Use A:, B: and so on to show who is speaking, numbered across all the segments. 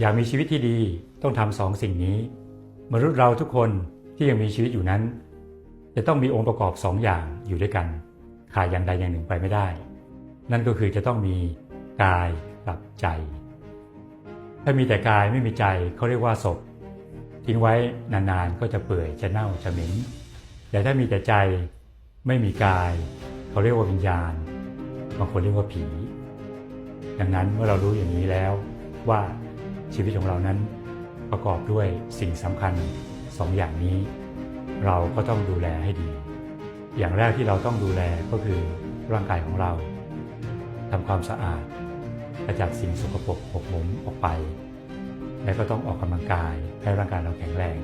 A: อยากมีชีวิตที่ดีต้องทำสองสิ่งนี้ มนุษย์เราทุกคนที่ยังมีชีวิตอยู่นั้น จะต้องมีองค์ประกอบสองอย่างอยู่ด้วยกันขาดอย่างใดอย่างหนึ่งไปไม่ได้ นั่นก็คือจะต้องมีกายกับใจ ถ้ามีแต่กายไม่มีใจเขาเรียกว่าศพ ทิ้งไว้นานๆก็จะเปื่อยจะเน่าจะเหม็นแต่ถ้ามีแต่ใจไม่มีกายเขาเรียกว่าวิญญาณบางคนเรียกว่าผี ดังนั้นเมื่อเรารู้อย่างนี้แล้วว่า ชีวิตของเรานั้นประกอบด้วยสิ่งสำคัญสองอย่างนี้ เราก็ต้องดูแลให้ดี อย่างแรกที่เราต้องดูแลก็คือร่างกายของเราทำความสะอาดกระจัดสิ่งสกปรกหกหมมออกไป และก็ต้องออกกำลังกายให้ร่างกายเราแข็งแรง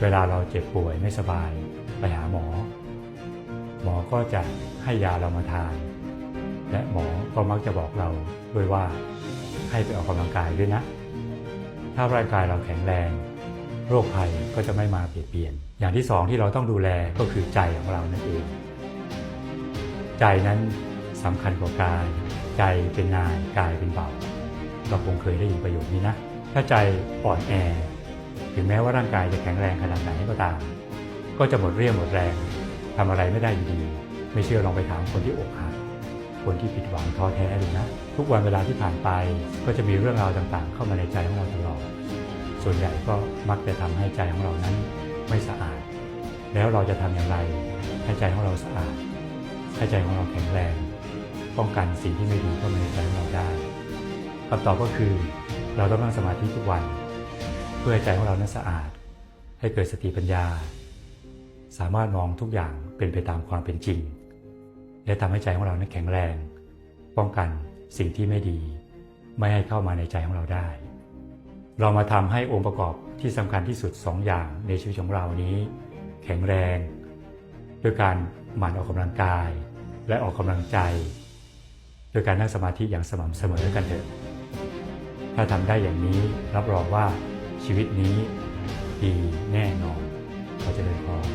A: เวลาเราเจ็บป่วยไม่สบายไปหาหมอ หมอก็จะให้ยาเรามาทาน และหมอก็มักจะบอกเราด้วยว่าให้ไปออกกำลังกายด้วยนะ ถ้าร่างกายเราแข็งแรง โรคภัยก็จะไม่มาเบียดเบียน อย่างที่สองที่เราต้องดูแลก็คือใจของเรานั่นเอง ใจนั้นสำคัญกว่ากาย ใจเป็นนายกายเป็นเบาเราคงเคยได้ยินประโยคนี้นะ ถ้าใจอ่อนแอ ถึงแม้ว่าร่างกายจะแข็งแรงขนาดไหนก็ตาม ก็จะหมดเรี่ยวหมดแรงทำอะไรไม่ได้อยู่ดี ไม่เชื่อลองไปถามคนที่อกหัก คนที่ผิดหวังท้อแท้ดูนะ ทุกวันเวลาที่ผ่านไปก็จะมีเรื่องราวต่างๆ เข้ามาในใจของเราตลอด ส่วนใหญ่ก็มักจะทำให้ใจของเรานั้นไม่สะอาด แล้วเราจะทำอย่างไร ให้ใจของเราสะอาด ให้ใจของเราแข็งแรง ป้องกันสิ่งที่ไม่ดีเข้ามาในใจของเราได้คำตอบก็คือเราต้องนั่งสมาธิทุกวัน เพื่อให้ใจของเรานั้นสะอาด ให้เกิดสติปัญญา สามารถมองทุกอย่างเป็นไปตามความเป็นจริง และทำให้ใจของเรานั้นแข็งแรง ป้องกันสิ่งที่ไม่ดี ไม่ให้เข้ามาในใจของเราได้ เรามาทำให้องค์ประกอบที่สำคัญที่สุดสองอย่างในชีวิตของเรานี้ แข็งแรงด้วยการหมั่นออกกำลังกาย และออกกำลังใจโดยการนั่งสมาธิอย่างสม่ำเสมอกันเถอะ ถ้าทำได้อย่างนี้รับรองว่าชีวิตนี้ดีแน่นอนเราจะเดินพอ